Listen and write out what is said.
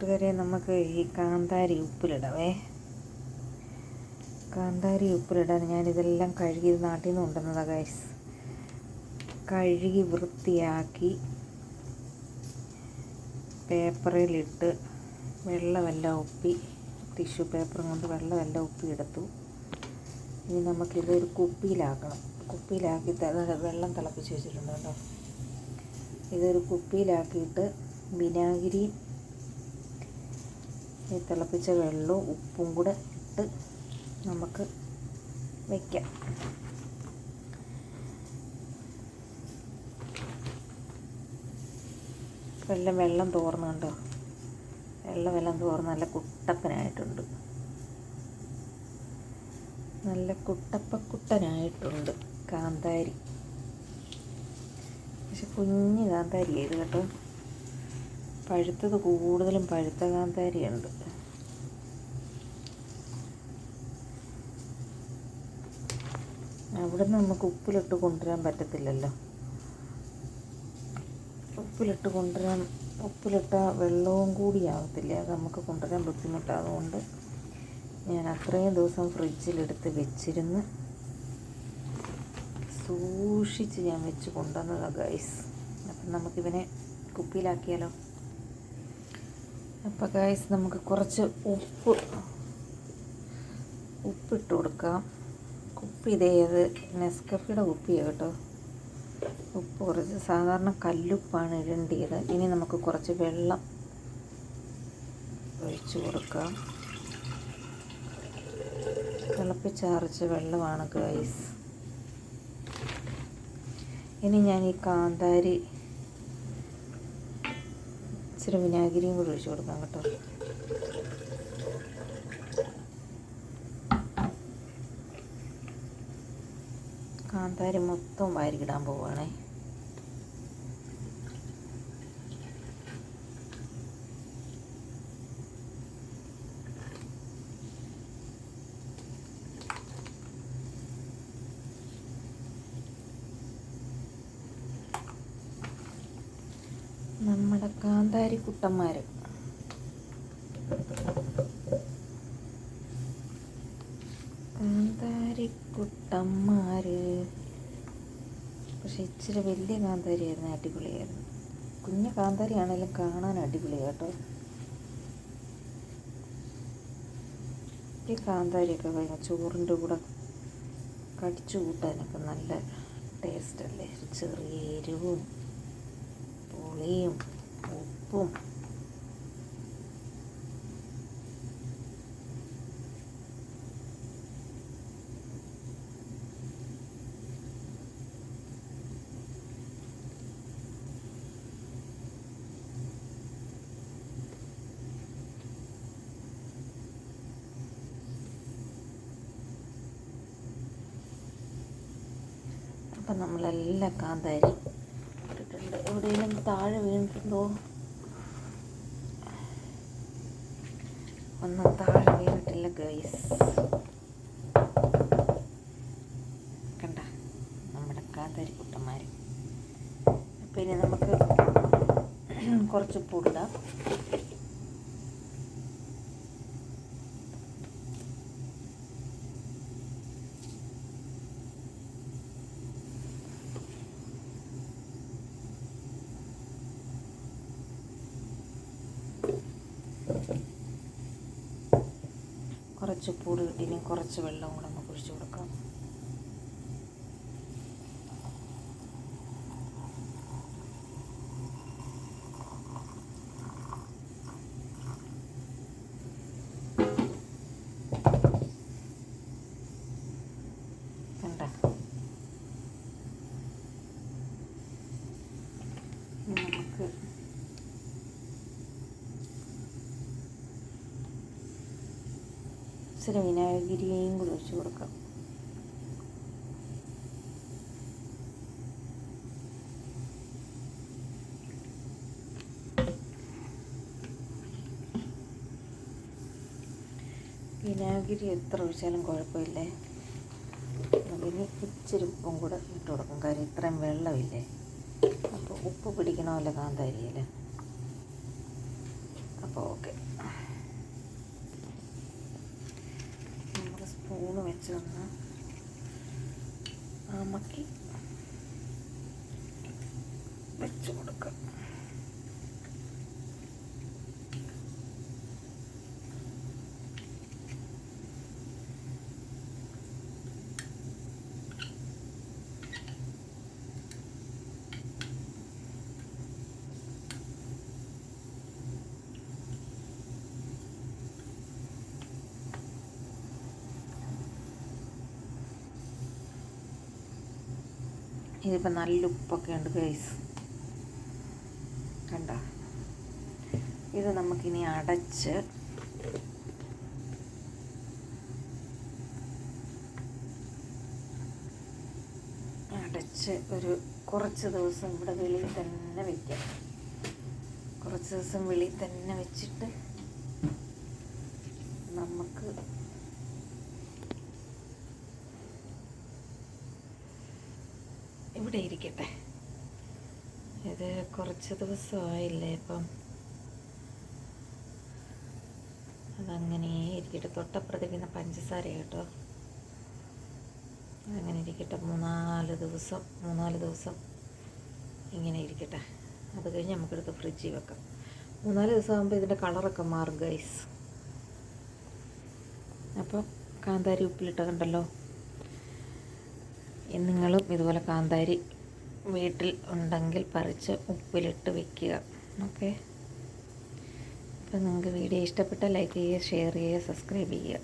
കൂട്ടുകാരെ നമുക്ക് ഈ കാന്താരി ഉപ്പിലിടവേ. കാന്താരി ഉപ്പിലിടാൻ ഞാനിതെല്ലാം കഴുകി നാട്ടിൽ നിന്ന് കൊണ്ടുവന്നതാണ് ഗൈസ് കഴുകി വൃത്തിയാക്കി പേപ്പറിലിട്ട് വെള്ളമെല്ലാം ഉപ്പി ടിഷ്യൂ പേപ്പറും കൊണ്ട് വെള്ളമെല്ലാം ഉപ്പി എടുത്തു ഇനി നമുക്കിത് ഒരു കുപ്പിയിലാക്കണം. കുപ്പിയിലാക്കി വെള്ളം തിളപ്പിച്ച് വെച്ചിട്ടുണ്ട് കേട്ടോ. ഇതൊരു കുപ്പിയിലാക്കിയിട്ട് വിനാഗിരി ഈ തിളപ്പിച്ച വെള്ളവും ഉപ്പും കൂടെ ഇട്ട് നമുക്ക് വയ്ക്കാം വെള്ളം വെള്ളം തോർന്നുണ്ടോ വെള്ളം എല്ലാം തോർന്ന് നല്ല കുട്ടപ്പനായിട്ടുണ്ട്. നല്ല കുട്ടപ്പക്കുട്ടനായിട്ടുണ്ട് കാന്താരി. പക്ഷെ കുഞ്ഞ് കാന്താരി ചെയ്ത് കേട്ടോ? പഴുത്തത് കൂടുതലും പഴുത്ത കാന്താരിയുണ്ട് അവിടെ നിന്ന് നമുക്ക് ഉപ്പിലിട്ട് കൊണ്ടുവരാൻ പറ്റത്തില്ലല്ലോ. ഉപ്പിലിട്ട് കൊണ്ടുവരാൻ ഉപ്പിലിട്ട വെള്ളവും കൂടി ആവത്തില്ല. അത് നമുക്ക് കൊണ്ടുവരാൻ ബുദ്ധിമുട്ടാണ് അതുകൊണ്ട് ഞാൻ അത്രയും ദിവസം ഫ്രിഡ്ജിലെടുത്ത് വെച്ചിരുന്ന് സൂക്ഷിച്ച് ഞാൻ വെച്ച് കൊണ്ടുവന്നതാണ് ഗൈസ് അപ്പം നമുക്കിവനെ കുപ്പിയിലാക്കിയാലോ? അപ്പോൾ ഗൈസ് നമുക്ക് കുറച്ച് ഉപ്പ്. ഉപ്പിട്ട് കൊടുക്കാം. കുപ്പി ഇതേത് നെസ്കഫിയുടെ കുപ്പിയാണ് കേട്ടോ. ഉപ്പ് കുറച്ച് സാധാരണ കല്ലുപ്പാണ് ഇടേണ്ടത് ഇനി നമുക്ക് കുറച്ച് വെള്ളം ഒഴിച്ചു കൊടുക്കാം. തിളപ്പിച്ചാറിച്ച വെള്ളമാണ് ഗൈസ് ഇനി ഞാൻ ഈ കാന്താരി ഇച്ചിരി വിനാഗിരിയും കൂടി ഒഴിച്ചു കൊടുക്കാം കേട്ടോ. കാന്താരി മൊത്തം വാരിക്കിടാൻ പോവുകയാണേ നമ്മുടെ കാന്താരി കാന്താരി കുട്ടന്മാർ പക്ഷെ ഇച്ചിരി വലിയ കാന്താരിയായിരുന്നു അടിപൊളിയായിരുന്നു. കുഞ്ഞു കാന്താരി ആണെങ്കിലും കാണാൻ അടിപൊളി കേട്ടോ. ഈ കാന്താരിയൊക്കെ ഭയങ്കര ചോറിന്റെ കൂടെ കടിച്ചു കൂട്ടാനൊക്കെ നല്ല ടേസ്റ്റ് അല്ലേ ചെറിയ എരിവും പുളിയും ഉപ്പും അപ്പം നമ്മളെല്ലാം കാന്താരി ഇട്ടിട്ടുണ്ട് എവിടെയെങ്കിലും താഴെ വീണിട്ടുണ്ടോ? ഒന്നും താഴെ വീണിട്ടില്ല ഗൈസ് കണ്ട? നമ്മുടെ കാതരി കുട്ടന്മാർ അപ്പം നമുക്ക് കുറച്ച് പുടിടാം കുറച്ച് പൂട് കൂടി ഇനി കുറച്ച് വെള്ളം കൂടെ നമുക്ക് ഒഴിച്ചു കൊടുക്കാം കണ്ട ഇനി നമുക്ക് ഇച്ചിരി വിനാഗിരിയും കൂടി ഒഴിച്ച് കൊടുക്കാം. വിനാഗിരി എത്ര ഒഴിച്ചാലും കുഴപ്പമില്ലേ? അതിന് ഇച്ചിരി ഉപ്പും കൂടെ ഇട്ട് കൊടുക്കും. കാര്യം ഇത്രയും വെള്ളമില്ലേ? അപ്പോൾ ഉപ്പ് പിടിക്കണമല്ലോ കാന്താരിയിൽ അപ്പോൾ ഓക്കെ. സ്പൂണ് വെച്ച് ഒന്ന് അമക്കി വെച്ച് കൊടുക്കാം. ഇതിപ്പോൾ നല്ല ഉപ്പൊക്കെ ഉണ്ട് ഗൈസ് കണ്ട? ഇത് നമുക്കിനി അടച്ച് അടച്ച് ഒരു കുറച്ച് ദിവസം ഇവിടെ വെളിയിൽ തന്നെ വെക്കാം. കുറച്ച് ദിവസം വെളിയിൽ തന്നെ വെച്ചിട്ട് നമുക്ക് ഇവിടെ ഇരിക്കട്ടെ. ഇത് കുറച്ച് ദിവസമായില്ലേ ഇപ്പം. അതങ്ങനെ ഇരിക്കട്ടെ. തൊട്ടപ്പുറത്തേക്കുന്ന പഞ്ചസാര കേട്ടോ. അങ്ങനെ ഇരിക്കട്ടെ. മൂന്നാൽ ദിവസം മൂന്നാൽ ദിവസം ഇങ്ങനെ ഇരിക്കട്ടെ. അത് കഴിഞ്ഞ് നമുക്കെടുത്ത് ഫ്രിഡ്ജിൽ വെക്കാം. മൂന്നാൽ ദിവസം ആകുമ്പോൾ ഇതിന്റെ കളറൊക്കെ മാറും ഗൈസ് അപ്പം കാന്താരി ഉപ്പിലിട്ട് കണ്ടല്ലോ? നിങ്ങളും ഇതുപോലെ കാന്താരി വീട്ടിൽ ഉണ്ടെങ്കിൽ പറിച്ച് ഉപ്പിലിട്ട് വെക്കുക. ഓക്കെ? അപ്പോൾ നിങ്ങൾക്ക് വീഡിയോ ഇഷ്ടപ്പെട്ടാൽ ലൈക്ക് ചെയ്യുക ഷെയർ ചെയ്യുക സബ്സ്ക്രൈബ് ചെയ്യുക.